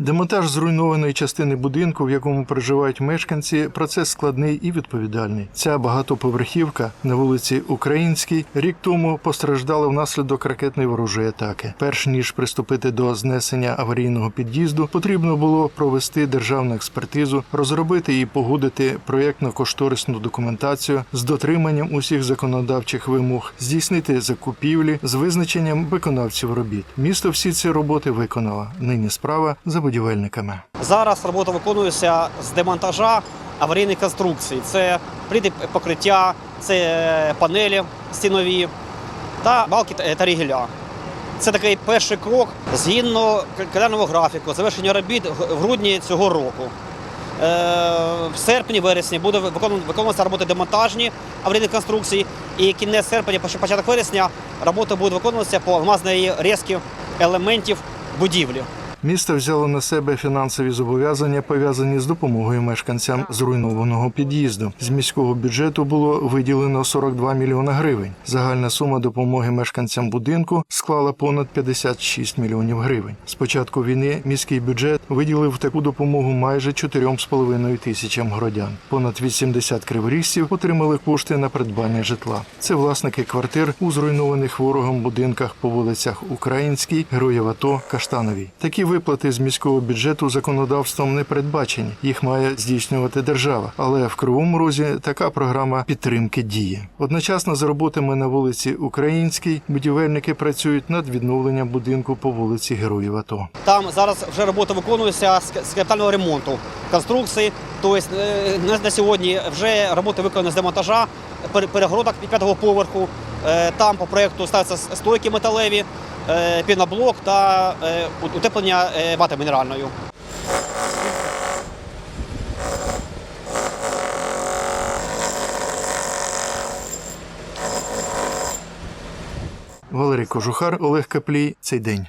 Демонтаж зруйнованої частини будинку, в якому проживають мешканці, процес складний і відповідальний. Ця багатоповерхівка на вулиці Українській рік тому постраждала внаслідок ракетної ворожої атаки. Перш ніж приступити до знесення аварійного під'їзду, потрібно було провести державну експертизу, розробити і погодити проєктно-кошторисну документацію з дотриманням усіх законодавчих вимог, здійснити закупівлі з визначенням виконавців робіт. Місто всі ці роботи виконало. Нині справа за будівельниками. Зараз робота виконується з демонтажа аварійних конструкцій. Це плити покриття, це панелі стінові та балки та- та рігеля. Це такий перший крок згідно календарного графіку, завершення робіт в грудні цього року. Е, В серпні-вересні буде виконуватися роботи демонтажні аварійних конструкцій, і кінець серпня, початок вересня роботи будуть виконуватися по алмазної резки елементів будівлі. Місто взяло на себе фінансові зобов'язання, пов'язані з допомогою мешканцям зруйнованого під'їзду. З міського бюджету було виділено 42 мільйона гривень. Загальна сума допомоги мешканцям будинку склала понад 56 мільйонів гривень. З початку війни міський бюджет виділив таку допомогу майже 4,5 тисячам городян. Понад 80 криворіжців отримали кошти на придбання житла. Це власники квартир у зруйнованих ворогом будинках по вулицях Українській, Героїв АТО, Каштановій. Такі виплати з міського бюджету законодавством не передбачені. Їх має здійснювати держава. Але в Кривому Розі така програма підтримки діє. Одночасно з роботами на вулиці Українській будівельники працюють над відновленням будинку по вулиці Героїв АТО. Там зараз вже робота виконується з капітального ремонту конструкції. Тобто е, на, сьогодні вже роботи виконані з демонтажа перегородок п'ятого поверху. Е, Там по проєкту ставляться стойки металеві, піноблок та е, утеплення е, вати мінеральною. Валерій Кожухар, Олег Каплій. Цей день.